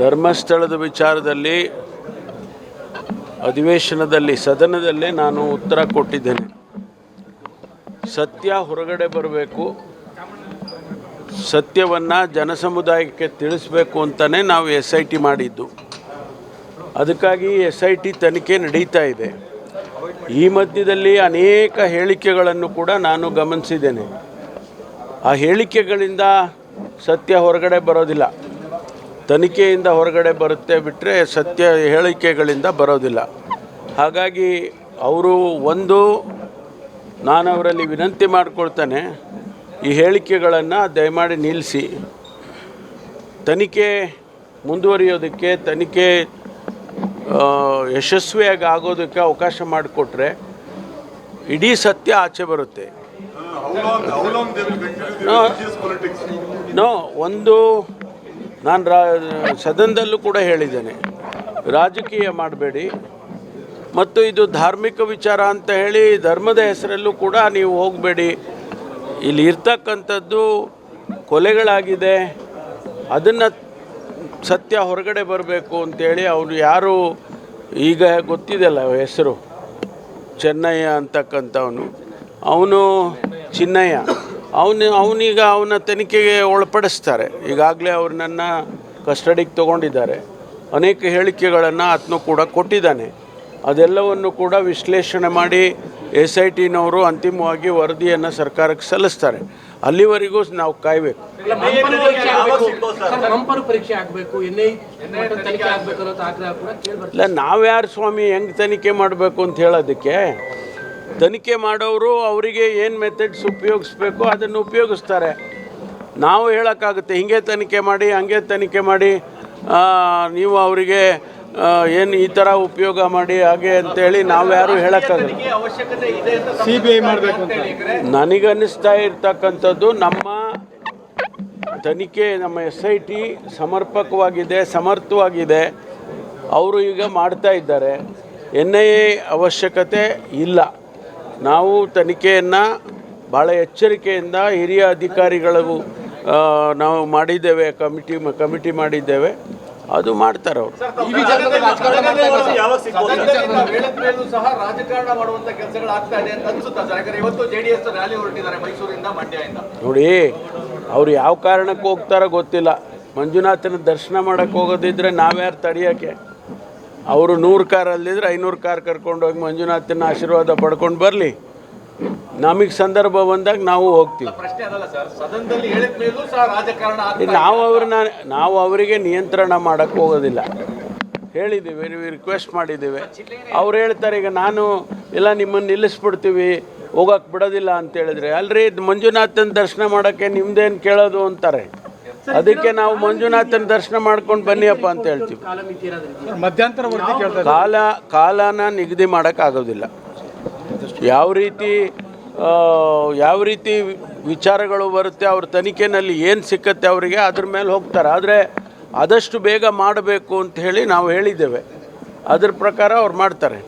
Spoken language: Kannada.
ಧರ್ಮಸ್ಥಳದ ವಿಚಾರದಲ್ಲಿ, ಅಧಿವೇಶನದಲ್ಲಿ, ಸದನದಲ್ಲೇ ನಾನು ಉತ್ತರ ಕೊಟ್ಟಿದ್ದೇನೆ. ಸತ್ಯ ಹೊರಗಡೆ ಬರಬೇಕು. ಸತ್ಯವನ್ನು ಜನಸಮುದಾಯಕ್ಕೆ ತಿಳಿಸ್ಬೇಕು ಅಂತಲೇ ನಾವು ಎಸ್ ಐ ಟಿ ಮಾಡಿದ್ದು. ಅದಕ್ಕಾಗಿ ಎಸ್ ಐ ಟಿ ತನಿಖೆ ನಡೀತಾ ಇದೆ. ಈ ಮಧ್ಯದಲ್ಲಿ ಅನೇಕ ಹೇಳಿಕೆಗಳನ್ನು ಕೂಡ ನಾನು ಗಮನಿಸಿದ್ದೇನೆ. ಆ ಹೇಳಿಕೆಗಳಿಂದ ಸತ್ಯ ಹೊರಗಡೆ ಬರೋದಿಲ್ಲ. ತನಿಖೆಯಿಂದ ಹೊರಗಡೆ ಬರುತ್ತೆ ಬಿಟ್ಟರೆ ಸತ್ಯ ಹೇಳಿಕೆಗಳಿಂದ ಬರೋದಿಲ್ಲ. ಹಾಗಾಗಿ ಅವರು ಒಂದು ನಾನು ಅವರಲ್ಲಿ ವಿನಂತಿ ಮಾಡಿಕೊಳ್ತೇನೆ ಈ ಹೇಳಿಕೆಗಳನ್ನು ದಯಮಾಡಿ ನಿಲ್ಲಿಸಿ. ತನಿಖೆ ಮುಂದುವರಿಯೋದಕ್ಕೆ ತನಿಖೆ ಯಶಸ್ವಿಯಾಗಿ ಆಗೋದಕ್ಕೆ ಅವಕಾಶ ಮಾಡಿಕೊಟ್ರೆ ಇಡೀ ಸತ್ಯ ಆಚೆ ಬರುತ್ತೆ? ನೋ ಒಂದು ನಾನು ರಾ, ಸದನದಲ್ಲೂ ಕೂಡ ಹೇಳಿದ್ದೇನೆ, ರಾಜಕೀಯ ಮಾಡಬೇಡಿ, ಮತ್ತು ಇದು ಧಾರ್ಮಿಕ ವಿಚಾರ ಅಂತ ಹೇಳಿ ಧರ್ಮದ ಹೆಸರಲ್ಲೂ ಕೂಡ ನೀವು ಹೋಗಬೇಡಿ. ಇಲ್ಲಿ ಇರ್ತಕ್ಕಂಥದ್ದು ಕೊಲೆಗಳಾಗಿದೆ, ಅದನ್ನು ಸತ್ಯ ಹೊರಗಡೆ ಬರಬೇಕು ಅಂತೇಳಿ ಅವರು ಯಾರು, ಈಗ ಗೊತ್ತಿದೆಯಲ್ಲ ಹೆಸರು, ಚೆನ್ನಯ್ಯ ಅಂತಕ್ಕಂಥವನು. ಅವನು ಚಿನ್ನಯ್ಯ. ಅವನು ಅವನೀಗ ಅವನ ತನಿಖೆಗೆ ಒಳಪಡಿಸ್ತಾರೆ. ಈಗಾಗಲೇ ಅವ್ರನ್ನ ಕಸ್ಟಡಿಗೆ ತಗೊಂಡಿದ್ದಾರೆ. ಅನೇಕ ಹೇಳಿಕೆಗಳನ್ನು ಆತನು ಕೂಡ ಕೊಟ್ಟಿದ್ದಾನೆ. ಅದೆಲ್ಲವನ್ನು ಕೂಡ ವಿಶ್ಲೇಷಣೆ ಮಾಡಿ ಎಸ್ ಐ ಟಿನವರು ಅಂತಿಮವಾಗಿ ವರದಿಯನ್ನು ಸರ್ಕಾರಕ್ಕೆ ಸಲ್ಲಿಸ್ತಾರೆ. ಅಲ್ಲಿವರೆಗೂ ನಾವು ಕಾಯಬೇಕು. ಇಲ್ಲ ನಾವ್ಯಾರು ಸ್ವಾಮಿ ಹೆಂಗೆ ತನಿಖೆ ಮಾಡಬೇಕು ಅಂತ ಹೇಳೋದಕ್ಕೆ ತನಿಖೆ ಮಾಡೋರು ಅವರಿಗೆ ಏನು ಮೆಥಡ್ಸ್ ಉಪಯೋಗಿಸ್ಬೇಕು ಅದನ್ನು ಉಪಯೋಗಿಸ್ತಾರೆ. ನಾವು ಹೇಳೋಕ್ಕಾಗುತ್ತೆ ಹಿಂಗೆ ತನಿಖೆ ಮಾಡಿ ಹಂಗೆ ತನಿಖೆ ಮಾಡಿ ನೀವು ಅವರಿಗೆ ಏನು ಈ ಥರ ಉಪಯೋಗ ಮಾಡಿ ಹಾಗೆ ಅಂತೇಳಿ ನಾವು ಯಾರು ಹೇಳೋಕ್ಕಾಗಲ್ಲ. ಸಿ ಬಿ ಐ ಮಾಡಬೇಕು ಅಂತ. ನನಗನ್ನಿಸ್ತಾ ಇರ್ತಕ್ಕಂಥದ್ದು ನಮ್ಮ ತನಿಖೆ ನಮ್ಮ ಎಸ್ ಐ ಟಿ ಸಮರ್ಪಕವಾಗಿದೆ ಸಮರ್ಥವಾಗಿದೆ. ಅವರು ಈಗ ಮಾಡ್ತಾ ಇದ್ದಾರೆ. ಎನ್ ಐ ಎ ಅವಶ್ಯಕತೆ ಇಲ್ಲ. ನಾವು ತನಿಖೆಯನ್ನು ಭಾಳ ಎಚ್ಚರಿಕೆಯಿಂದ ಹಿರಿಯ ಅಧಿಕಾರಿಗಳು ನಾವು ಮಾಡಿದ್ದೇವೆ ಕಮಿಟಿ ಕಮಿಟಿ ಮಾಡಿದ್ದೇವೆ. ಅದು ಮಾಡ್ತಾರೆ ಅವರು. ಈ ವಿಚಾರದಲ್ಲಿ ರಾಜಕಾರಣ ಮಾಡ್ತಾ ಇದ್ದಾರೆ. ಸರ್. ಸಹ ರಾಜಕಾರಣ ಮಾಡುವಂತ ಕೆಲಸಗಳು ಆಗ್ತಾ ಇದೆ ಅಂತ ಅನ್ಸುತ್ತಾ ಸರ್? ಇವತ್ತು ಜೆಡಿಎಸ್ ರ್ಯಾಲಿ ಹೊರಟಿದ್ದಾರೆ ಮೈಸೂರಿಂದ ಮಂಡ್ಯದಿಂದ. ನೋಡಿ ಅವ್ರು ಯಾವ ಕಾರಣಕ್ಕೆ ಹೋಗ್ತಾರೋ ಗೊತ್ತಿಲ್ಲ. ಮಂಜುನಾಥನ ದರ್ಶನ ಮಾಡಕ್ಕೆ ಹೋಗೋದಿದ್ರೆ ನಾವ್ಯಾರು ತಡೆಯೋಕ್ಕೆ? ಅವರು ನೂರು ಕಾರ್ ಅಲ್ಲಿದ್ರೆ ಐನೂರು ಕಾರ್ ಕರ್ಕೊಂಡು ಹೋಗಿ ಮಂಜುನಾಥನ ಆಶೀರ್ವಾದ ಪಡ್ಕೊಂಡು ಬರಲಿ. ನಮಗೆ ಸಂದರ್ಭ ಬಂದಾಗ ನಾವು ಹೋಗ್ತೀವಿ. ನಾವು ಅವ್ರನ್ನ ನಾವು ಅವರಿಗೆ ನಿಯಂತ್ರಣ ಮಾಡಕ್ಕೆ ಹೋಗೋದಿಲ್ಲ. ಹೇಳಿದ್ದೀವಿ ನೀವು ರಿಕ್ವೆಸ್ಟ್ ಮಾಡಿದ್ದೀವಿ ಅವ್ರು ಹೇಳ್ತಾರೆ ಈಗ ನಾನು ಇಲ್ಲ ನಿಮ್ಮನ್ನು ನಿಲ್ಲಿಸ್ಬಿಡ್ತೀವಿ ಹೋಗಕ್ಕೆ ಬಿಡೋದಿಲ್ಲ ಅಂತ ಹೇಳಿದ್ರೆ. ಅಲ್ರಿ ಇದು ಮಂಜುನಾಥನ ದರ್ಶನ ಮಾಡೋಕ್ಕೆ ನಿಮ್ದೇನು ಕೇಳೋದು ಅಂತಾರೆ. ಅದಕ್ಕೆ ನಾವು ಮಂಜುನಾಥನ ದರ್ಶನ ಮಾಡ್ಕೊಂಡು ಬನ್ನಿಯಪ್ಪ ಅಂತ ಹೇಳ್ತೀವಿ. ಕಾಲ ಕಾಲನ ನಿಗದಿ ಮಾಡೋಕ್ಕಾಗೋದಿಲ್ಲ ಯಾವ ರೀತಿ ಆ, ಯಾವ ರೀತಿ ವಿಚಾರಗಳು ಬರುತ್ತೆ ಅವ್ರ ತನಿಖೆನಲ್ಲಿ ಏನು ಸಿಕ್ಕತ್ತೆ ಅವರಿಗೆ ಅದ್ರ ಮೇಲೆ ಹೋಗ್ತಾರೆ. ಆದರೆ ಆದಷ್ಟು ಬೇಗ ಮಾಡಬೇಕು ಅಂತ ಹೇಳಿ ನಾವು ಹೇಳಿದ್ದೇವೆ. ಅದ್ರ ಪ್ರಕಾರ ಅವ್ರು ಮಾಡ್ತಾರೆ.